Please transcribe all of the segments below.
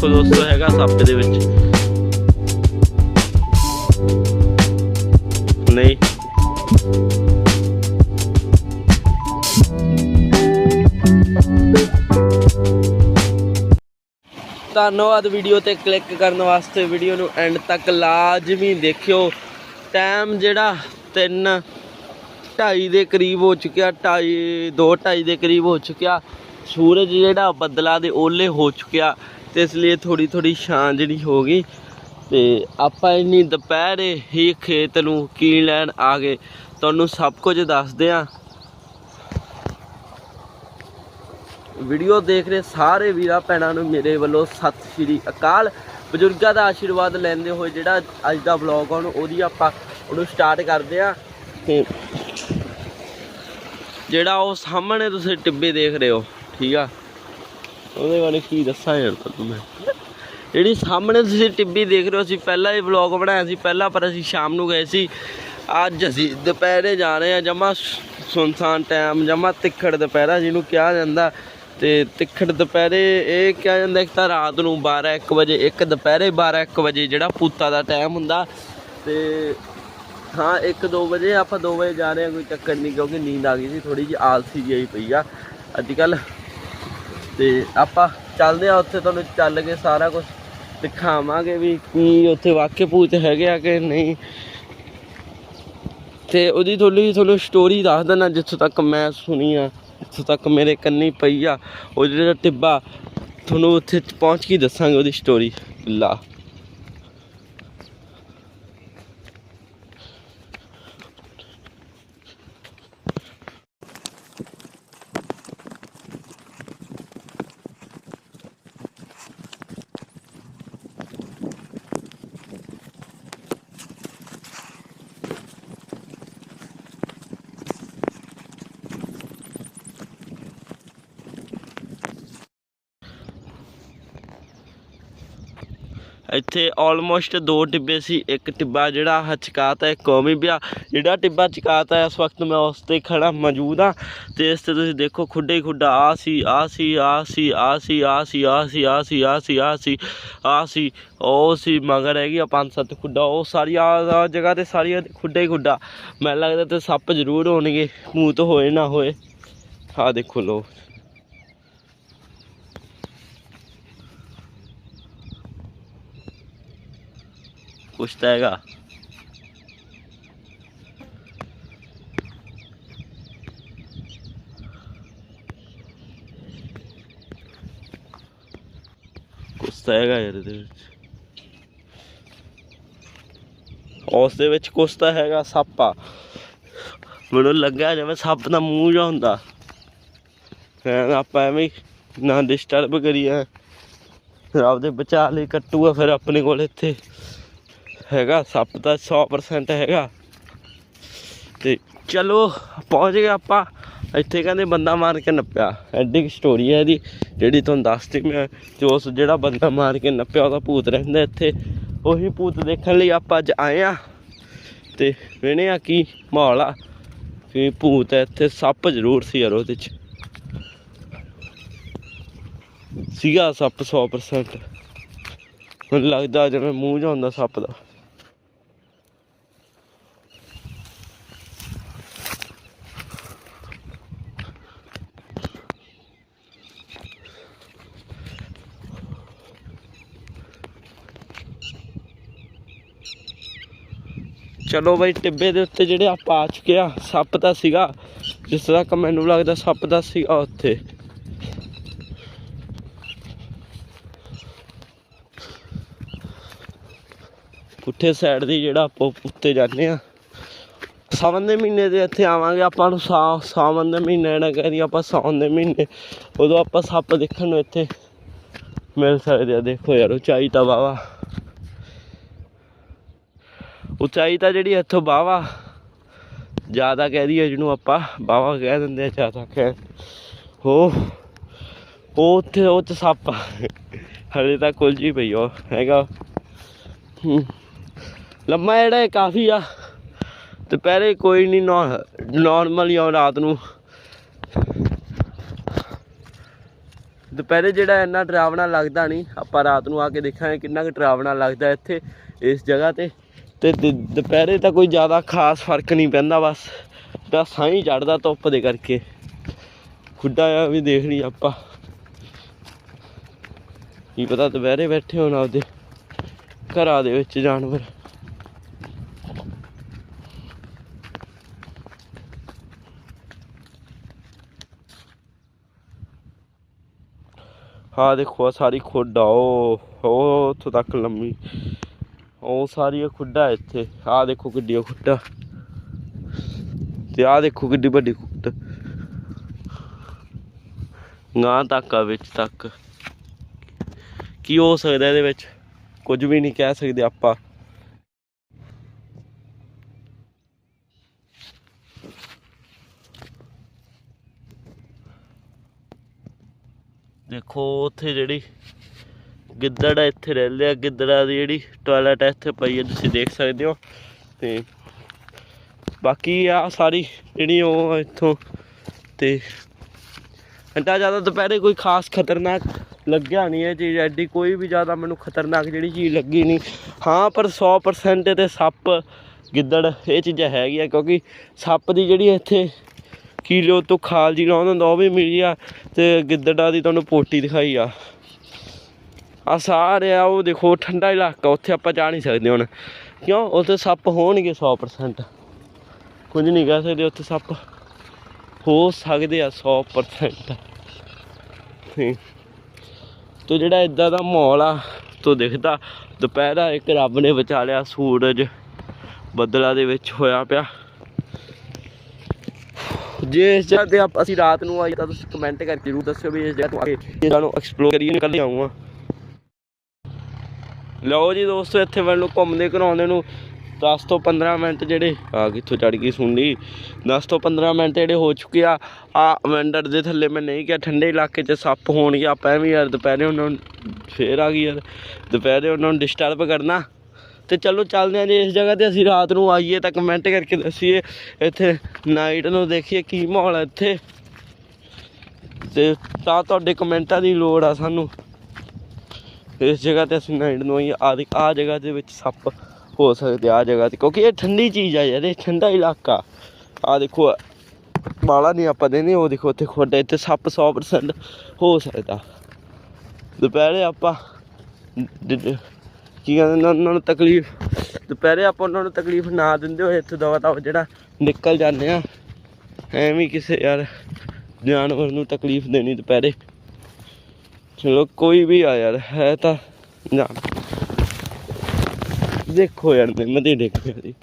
ਦੇਖੋ ਦੋਸਤੋ, ਹੈਗਾ ਸੱਪ ਦੇ ਵਿੱਚ। ਨਹੀਂ। ਧੰਨਵਾਦ ਵੀਡੀਓ ਤੇ ਕਲਿੱਕ ਕਰਨ ਵਾਸਤੇ। ਵੀਡੀਓ ਨੂੰ ਐਂਡ ਤੱਕ ਲਾਜ਼ਮੀ ਦੇਖਿਓ। ਟਾਈਮ ਜਿਹੜਾ 3 ਢਾਈ ਦੇ ਕਰੀਬ ਹੋ ਚੁੱਕਿਆ। ਢਾਈ 2 ਢਾਈ ਦੇ ਕਰੀਬ ਹੋ ਚੁੱਕਿਆ। ਸੂਰਜ ਜਿਹੜਾ ਬੱਦਲਾਂ ਦੇ ਓਲੇ ਹੋ ਚੁੱਕਿਆ। ਤੇ ਇਸ ਲਈ ਥੋੜੀ ਥੋੜੀ ਛਾਂ ਜਿਹੜੀ ਹੋ ਗਈ। ਤੇ ਆਪਾਂ ਇੰਨੀ ਦੁਪਹਿਰੇ ਹੀ ਖੇਤ ਨੂੰ ਕੀ ਲੈਣ ਆ ਗਏ, ਤੁਹਾਨੂੰ ਸਭ ਕੁਝ ਦੱਸਦੇ ਆ। ਵੀਡੀਓ ਦੇਖ ਰਹੇ ਸਾਰੇ ਵੀਰਾਂ ਭੈਣਾਂ ਨੂੰ ਮੇਰੇ ਵੱਲੋਂ ਸਤਿ ਸ਼੍ਰੀ ਅਕਾਲ। ਬਜ਼ੁਰਗਾਂ ਦਾ ਆਸ਼ੀਰਵਾਦ ਲੈਂਦੇ ਹੋਏ ਜਿਹੜਾ ਅੱਜ ਦਾ ਵਲੌਗ ਆ, ਉਹਨੂੰ ਉਹਦੀ ਆਪਾਂ ਉਹਨੂੰ ਸਟਾਰਟ ਕਰਦੇ ਆ। ਤੇ ਜਿਹੜਾ ਉਹ ਸਾਹਮਣੇ ਤੁਸੀਂ ਟਿੱਬੇ ਦੇਖ ਰਹੇ ਹੋ, ਠੀਕ ਆ? ਉਹਦੇ ਬਾਰੇ ਕੀ ਦੱਸਾਂ ਯਾਰ ਤੁਹਾਨੂੰ ਮੈਂ। ਜਿਹੜੀ ਸਾਹਮਣੇ ਤੁਸੀਂ ਟਿੱਬੀ ਦੇਖ ਰਹੇ ਹੋ, ਅਸੀਂ ਪਹਿਲਾਂ ਹੀ ਵਲੌਗ ਬਣਾਇਆ ਸੀ, ਪਹਿਲਾਂ ਪਰ ਅਸੀਂ ਸ਼ਾਮ ਨੂੰ ਗਏ ਸੀ। ਅੱਜ ਅਸੀਂ ਦੁਪਹਿਰੇ ਜਾ ਰਹੇ ਆ ਜਮਾ ਸੁਨਸਾਨ ਟਾਈਮ ਜਮਾ ਤਿੱਖੜ ਦੁਪਹਿਰਾ ਜਿਹਨੂੰ ਕਿਹਾ ਜਾਂਦਾ। ਤੇ ਤਿੱਖੜ ਦੁਪਹਿਰੇ ਇਹ ਕਿਹਾ ਜਾਂਦਾ ਇੱਕ ਤਾਂ ਰਾਤ ਨੂੰ 12 1 ਵਜੇ, ਇੱਕ ਦੁਪਹਿਰੇ 12 1 ਵਜੇ ਜਿਹੜਾ ਪੂਤਾ ਦਾ ਟਾਈਮ ਹੁੰਦਾ। ਤੇ ਹਾਂ 1 2 ਵਜੇ ਆਪਾਂ 2 ਵਜੇ ਜਾ ਰਹੇ ਹਾਂ, ਕੋਈ ਚੱਕਰ ਨਹੀਂ ਕਿਉਂਕਿ ਨੀਂਦ ਆ ਗਈ ਸੀ ਥੋੜੀ ਜਿਹੀ ਆਲਸੀ ਜਿਹੀ ਪਈ ਆ। ਅੱਜ ਕੱਲ ਤੇ ਆਪਾਂ ਚੱਲਦੇ ਆ ਉੱਥੇ, ਤੁਹਾਨੂੰ ਚੱਲ ਕੇ ਸਾਰਾ ਕੁਝ ਦਿਖਾਵਾਂਗੇ ਵੀ ਕੀ ਉੱਥੇ ਵਾਕਿਆ ਭੂਤ ਹੈਗੇ ਆ ਕਿ ਨਹੀਂ। ਤੇ ਉਹਦੀ ਥੋੜੀ ਤੁਹਾਨੂੰ ਸਟੋਰੀ ਦੱਸ ਦਿੰਦਾ ਜਿੱਥੋਂ ਤੱਕ ਮੈਂ ਸੁਣੀ ਆ, ਜਿੱਥੋਂ ਤੱਕ ਮੇਰੇ ਕੰਨੀ ਪਈ ਆ। ਉਹ ਜਿਹੜਾ ਟਿੱਬਾ, ਤੁਹਾਨੂੰ ਉੱਥੇ ਪਹੁੰਚ ਕੇ ਦੱਸਾਂਗੇ ਉਹਦੀ ਸਟੋਰੀ ਲਾ। ਇੱਥੇ ਆਲਮੋਸਟ ਦੋ ਟਿੱਬੇ ਸੀ ਇੱਕ ਟਿੱਬਾ ਜਿਹੜਾ ਹਚਕਾਤਾ ਹੈ ਕੌਮੀ ਵਿਆ ਜਿਹੜਾ ਟਿੱਬਾ ਚਕਾਤਾ ਇਸ ਵਕਤ ਮੈਂ ਉਸ ਤੇ ਖੜਾ ਮੌਜੂਦ ਆ ਤੇ ਇਸ ਤੇ ਤੁਸੀਂ ਦੇਖੋ ਖੁੱਡੇ ਹੀ ਖੁੱਡਾ ਆ ਸੀ ਆ ਸੀ ਆ ਸੀ ਆ ਸੀ ਆ ਸੀ ਆ ਸੀ ਆ ਸੀ ਆ ਸੀ ਆ ਸੀ ਆ ਸੀ ਉਹ ਸੀ ਮਗਰ ਹੈਗੀ ਆ ਪੰਜ ਸੱਤ ਖੁੱਡਾ ਉਹ ਸਾਰੀਆਂ ਆਹ ਜਗ੍ਹਾ ਤੇ ਸਾਰੀਆਂ ਖੁੱਡੇ ਹੀ ਖੁੱਡਾ ਮੈਨੂੰ ਲੱਗਦਾ ਤੇ ਸੱਪ ਜ਼ਰੂਰ ਹੋਣਗੇ ਮੂੰਹ ਮੂਤ ਹੋਏ ਨਾ ਹੋਏ ਆ ਦੇਖੋ ਲੋ ਕੁਛ ਤਾਂ ਹੈਗਾ। ਕੁਛ ਤਾਂ ਹੈਗਾ ਯਾਰ ਇਹਦੇ ਵਿੱਚ। ਉਸ ਦੇ ਵਿੱਚ ਕੁਛ ਤਾਂ ਹੈਗਾ ਸੱਪ ਆ। ਮੈਨੂੰ ਲੱਗਿਆ ਜਿਵੇਂ ਸੱਪ ਦਾ ਮੂੰਹ ਜਿਹਾ ਹੁੰਦਾ। ਫਿਰ ਆਪਾਂ ਐਵੇਂ ਨਾ ਡਿਸਟਰਬ ਕਰੀਏ। ਰੱਬ ਦੇ ਬਚਾ ਲਈ ਕੱਟੂਗਾ ਫਿਰ ਆਪਣੇ ਕੋਲ ਇੱਥੇ। ਹੈਗਾ, ਸੱਪ ਤਾਂ 100% ਹੈਗਾ। ਤੇ ਚਲੋ, ਪਹੁੰਚ ਗਏ ਆਪਾਂ। ਇੱਥੇ ਕਹਿੰਦੇ ਬੰਦਾ ਮਾਰ ਕੇ ਨੱਪਿਆ। ਐਡੀ ਸਟੋਰੀ ਹੈ ਇਹਦੀ, ਜਿਹੜੀ ਤੁਹਾਨੂੰ ਦੱਸਤੀ ਮੈਂ ਤੇ ਉਸ ਜਿਹੜਾ ਬੰਦਾ ਮਾਰ ਕੇ ਨੱਪਿਆ, ਉਹਦਾ ਭੂਤ ਰਹਿੰਦਾ ਇੱਥੇ। ਉਹੀ ਭੂਤ ਦੇਖਣ ਲਈ ਆਪਾਂ ਅੱਜ ਆਏ ਆ ਤੇ ਵੇਣੇ ਆ ਕੀ ਮਾਹੌਲ ਆ ਕਿ ਭੂਤ ਹੈ ਇੱਥੇ। ਸੱਪ ਜ਼ਰੂਰ ਸੀ ਯਾਰ ਉਹਦੇ ਚ। ਸੀਗਾ ਸੱਪ 100% ਮੈਨੂੰ ਲੱਗਦਾ ਜਿਵੇਂ ਮੂੰਹ ਜਿਹਾ ਸੱਪ ਦਾ। ਚਲੋ ਬਈ, ਟਿੱਬੇ ਦੇ ਉੱਤੇ ਜਿਹੜੇ ਆਪਾਂ ਆ ਚੁੱਕੇ ਆ, ਸੱਪ ਦਾ ਸੀਗਾ। ਜਿਸ ਤੱਕ ਮੈਨੂੰ ਲੱਗਦਾ ਸੱਪ ਦਾ ਸੀਗਾ ਉੱਥੇ। ਪੁੱਠੇ ਸਾਈਡ ਦੀ ਜਿਹੜਾ ਆਪਾਂ ਉੱਤੇ ਜਾਂਦੇ ਆ। ਸਾਵਨ ਦੇ ਮਹੀਨੇ ਦੇ ਇੱਥੇ ਆਵਾਂਗੇ, ਆਪਾਂ ਨੂੰ ਸਾਵਨ ਦੇ ਮਹੀਨੇ ਨਾ ਕਹਦੀ ਆਪਾਂ ਸਾਵਨ ਦੇ ਮਹੀਨੇ। ਉਦੋਂ ਆਪਾਂ ਸੱਪ ਦੇਖਣ ਨੂੰ ਇੱਥੇ ਮਿਲ ਸਕਦੇ ਆ। ਦੇਖੋ ਯਾਰ ਉਚਾਈ ਤਾਂ ਵਾਵਾ। ਉਚਾਈ ਤਾਂ ਜਿਹੜੀ ਇੱਥੋਂ ਬਾਵਾ ਜ਼ਿਆਦਾ ਕਹਿ ਦਈਏ ਜਿਹਨੂੰ ਆਪਾਂ ਬਾਵਾ ਕਹਿ ਦਿੰਦੇ ਆ, ਜ਼ਿਆਦਾ ਕਹਿ ਹੋ, ਉਹ ਉੱਥੇ ਉਹ ਚ ਸੱਪ ਆ। ਹਲੇ ਤਾਂ ਕੁਲਜੀ ਪਈ ਉਹ, ਹੈਗਾ ਲੰਮਾ ਜਿਹੜਾ ਇਹ ਕਾਫੀ ਆ। ਦੁਪਹਿਰੇ ਕੋਈ ਨਹੀਂ ਨਾਰਮਲ ਹੀ ਆ ਰਾਤ ਨੂੰ। ਦੁਪਹਿਰੇ ਜਿਹੜਾ ਇੰਨਾ ਡਰਾਵਣਾ ਲੱਗਦਾ ਨਹੀਂ, ਆਪਾਂ ਰਾਤ ਨੂੰ ਆ ਕੇ ਦੇਖਾਂਗੇ ਕਿੰਨਾ ਕੁ ਡਰਾਵਣਾ ਲੱਗਦਾ ਇੱਥੇ, ਇਸ ਜਗ੍ਹਾ ਤੇ। ਤੇ ਦੁਪਹਿਰੇ ਤਾਂ ਕੋਈ ਜ਼ਿਆਦਾ ਖਾਸ ਫ਼ਰਕ ਨਹੀਂ ਪੈਂਦਾ ਬਸ। ਤਾਂ ਸਾਈਂ ਚੜਦਾ ਧੁੱਪ ਦੇ ਕਰਕੇ। ਖੁੱਡਾ ਆ ਵੀ ਦੇਖ ਲਈ ਆਪਾਂ। ਕੀ ਪਤਾ ਦੁਪਹਿਰੇ ਬੈਠੇ ਹੋਣ ਆਪਦੇ ਘਰਾਂ ਦੇ ਵਿੱਚ ਜਾਨਵਰ। ਹਾਂ ਦੇਖੋ ਸਾਰੀ ਖੁੱਡ ਆ, ਉਹ ਉਹ ਉੱਥੋਂ ਤੱਕ ਲੰਮੀ। ਉਹ ਸਾਰੀਆਂ ਇਹ ਖੁੱਡਾ ਇੱਥੇ। ਆਹ ਦੇਖੋ ਕਿੱਡੀ ਉਹ ਖੁੱਡਾ। ਤੇ ਆਹ ਦੇਖੋ ਕਿੱਡੀ ਵੱਡੀ ਖੁੱਡ। ਗਾਂ ਤੱਕ ਆ ਵਿੱਚ ਤੱਕ। ਕੀ ਹੋ ਸਕਦਾ ਇਹਦੇ ਵਿੱਚ? ਕੁਝ ਵੀ ਨਹੀਂ ਕਹਿ ਸਕਦੇ ਆਪਾਂ। ਦੇਖੋ ਉੱਥੇ ਜਿਹੜੀ ਗਿੱਦੜ ਆ, ਇੱਥੇ ਰਹਿੰਦੇ ਆ, ਗਿੱਦੜਾ ਦੀ ਜਿਹੜੀ ਟਾਇਲਟ ਇੱਥੇ ਪਈ ਹੈ ਤੁਸੀਂ ਦੇਖ ਸਕਦੇ ਹੋ। ਤੇ ਬਾਕੀ ਆ ਸਾਰੀ ਜਿਹੜੀ ਉਹ ਆ ਇੱਥੋਂ, ਤੇ ਇੰਨਾ ਜ਼ਿਆਦਾ ਦੁਪਹਿਰੇ ਕੋਈ ਖਾਸ ਖਤਰਨਾਕ ਲੱਗਿਆ ਨਹੀਂ ਇਹ ਚੀਜ਼, ਐਡੀ ਕੋਈ ਵੀ ਜ਼ਿਆਦਾ ਮੈਨੂੰ ਖਤਰਨਾਕ ਜਿਹੜੀ ਚੀਜ਼ ਲੱਗੀ ਨਹੀਂ। ਹਾਂ, ਪਰ 100% ਤੇ ਸੱਪ, ਗਿੱਦੜ, ਇਹ ਚੀਜ਼ਾਂ ਹੈਗੀਆਂ, ਕਿਉਂਕਿ ਸੱਪ ਦੀ ਜਿਹੜੀ ਇੱਥੇ ਕਿਲੋ ਤੋਂ ਖਾਲ ਜੀ ਲਾਉਂਦਾ ਹੁੰਦਾ, ਉਹ ਵੀ ਮਿਲੀ ਆ, ਤੇ ਗਿੱਦੜਾਂ ਦੀ ਤੁਹਾਨੂੰ ਪੋਟੀ ਦਿਖਾਈ ਆ। ਆ ਸਾਰੇ ਆ, ਉਹ ਦੇਖੋ, ਠੰਡਾ ਇਲਾਕਾ, ਉੱਥੇ ਆਪਾਂ ਜਾ ਨਹੀਂ ਸਕਦੇ ਹੁਣ। ਕਿਉਂ? ਉੱਥੇ ਸੱਪ ਹੋਣਗੇ 100% ਕੁਝ ਨਹੀਂ ਕਹਿ ਸਕਦੇ, ਉੱਥੇ ਸੱਪ ਹੋ ਸਕਦੇ ਆ 100% ਤੇ ਤੋ ਜਿਹੜਾ ਇਦਾਂ ਦਾ ਮਾਹੌਲ ਆ, ਤੋ ਦਿਖਦਾ, ਦੁਪਹਿਰਾ ਇੱਕ ਰੱਬ ਨੇ ਬਚਾ ਲਿਆ ਸੂਰਜ ਬੱਦਲਾਂ ਦੇ ਵਿੱਚ ਹੋਇਆ ਪਿਆ। ਜੇ ਇਸ ਜਗ੍ਹਾ ਤੇ ਆਪ- ਅਸੀਂ ਰਾਤ ਨੂੰ ਆਈ ਤਾਂ ਤੁਸੀਂ ਕਮੈਂਟ ਕਰਕੇ ਜ਼ਰੂਰ ਦੱਸਿਓ ਵੀ ਇਸ ਜਗ੍ਹਾ ਤੋਂ ਆ ਕੇ ਇਹਨਾਂ ਨੂੰ ਐਕਸਪਲੋਰ ਕਰੀਏ, ਨਿਕਲ ਆਉਂਗਾ ਲਓ ਜੀ ਦੋਸਤੋ, ਇੱਥੇ ਮੈਨੂੰ ਘੁੰਮਦੇ ਘਰਾਉਂਦੇ ਨੂੰ 10 ਤੋਂ 15 ਮਿੰਟ ਜਿਹੜੇ ਆ ਕਿੱਥੋਂ ਚੜ ਗਈ ਸੁਣਲੀ 10 ਤੋਂ 15 ਮਿੰਟ ਜਿਹੜੇ ਹੋ ਚੁੱਕੇ ਆ ਆ ਵੈਂਡਰ ਦੇ ਥੱਲੇ ਮੈਂ ਨਹੀਂ ਕਿਹਾ, ਠੰਡੇ ਇਲਾਕੇ 'ਚ ਸੱਪ ਹੋਣਗੇ, ਆਪਾਂ ਐਵੇਂ ਯਾਰ ਦੁਪਹਿਰੇ ਉਹਨਾਂ ਨੂੰ ਫੇਰ ਆ ਗਈ ਯਾਰ, ਦੁਪਹਿਰੇ ਉਹਨਾਂ ਨੂੰ ਡਿਸਟਰਬ ਕਰਨਾ। ਤੇ ਚਲੋ ਚੱਲਦੇ ਹਾਂ ਜੀ ਇਸ ਜਗ੍ਹਾ ਤੇ, ਅਸੀਂ ਰਾਤ ਨੂੰ ਆਈਏ ਤਾਂ ਕਮੈਂਟ ਕਰਕੇ ਦੱਸੀਏ, ਇੱਥੇ ਨਾਈਟ ਨੂੰ ਦੇਖੀਏ ਕੀ ਮਾਹੌਲ ਹੈ ਇੱਥੇ। ਤੇ ਤਾਂ ਤੁਹਾਡੇ ਕਮੈਂਟਾਂ ਦੀ ਲੋੜ ਆ ਸਾਨੂੰ। ਇਸ ਜਗ੍ਹਾ ਤੇ ਅਸੀਂ ਨਾਈਟ ਨੂੰ ਆਈਏ ਆ ਦੇਖ, ਆ ਜਗ੍ਹਾ ਦੇ ਵਿੱਚ ਸੱਪ ਹੋ ਸਕਦੇ ਆ ਜਗ੍ਹਾ ਤੇ, ਕਿਉਂਕਿ ਇਹ ਠੰਡੀ ਚੀਜ਼ ਆ ਯਾਰ, ਇਹ ਠੰਡਾ ਇਲਾਕਾ। ਆ ਦੇਖੋ ਬਾਲਾ ਨਹੀਂ ਆਪਾਂ ਦੇਨੇ ਉਹ ਦੇਖੋ ਉੱਥੇ ਖੋਡਾ ਇੱਥੇ ਸੱਪ 100% ਹੋ ਸਕਦਾ। ਦੁਪਹਿਰੇ ਆਪਾਂ ਕੀ ਕਹਿੰਦੇ ਉਹਨਾਂ ਨੂੰ ਤਕਲੀਫ, ਦੁਪਹਿਰੇ ਆਪਾਂ ਉਹਨਾਂ ਨੂੰ ਤਕਲੀਫ ਨਾ ਦਿੰਦੇ ਹੋਏ ਇੱਥੇ ਦਵਾ ਦਵਾ ਜਿਹੜਾ ਨਿਕਲ ਜਾਂਦੇ ਆ। ਐਵੇਂ ਕਿਸੇ ਯਾਰ ਜਾਨਵਰ ਨੂੰ ਤਕਲੀਫ ਦੇਣੀ ਦੁਪਹਿਰੇ। ਚਲੋ, ਕੋਈ ਵੀ ਆ ਯਾਰ, ਹੈ ਤਾਂ ਜਾਨ ਦੇਖੋ ਯਾਰ, ਮੈਂ ਤੇ ਦੇਖ ਪਿਆ ਜੀ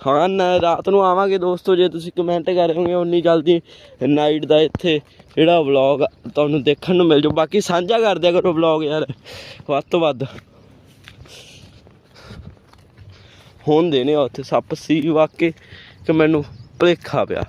ਹਾਂ, ਨਾ, ਰਾਤ ਨੂੰ ਆਵਾਂਗੇ ਦੋਸਤੋ, ਜੇ ਤੁਸੀਂ ਕਮੈਂਟ ਕਰ ਕਰੋਗੇ ਉਨੀ ਜਲਦੀ। ਨਾਈਟ ਦਾ ਇੱਥੇ ਜਿਹੜਾ ਵਲੌਗ ਤੁਹਾਨੂੰ ਦੇਖਣ ਨੂੰ ਮਿਲ ਜਾਓ ਬਾਕੀ ਸਾਂਝਾ ਕਰ ਦਿਆ ਕਰੋ ਵਲੌਗ ਯਾਰ, ਵੱਧ ਤੋਂ ਵੱਧ। ਹੁੰਦੇ ਨੇ ਉੱਥੇ ਸੱਪ ਸੀ, ਵਾਕੇ ਕਿ ਮੈਨੂੰ ਭੁਲੇਖਾ ਪਿਆ।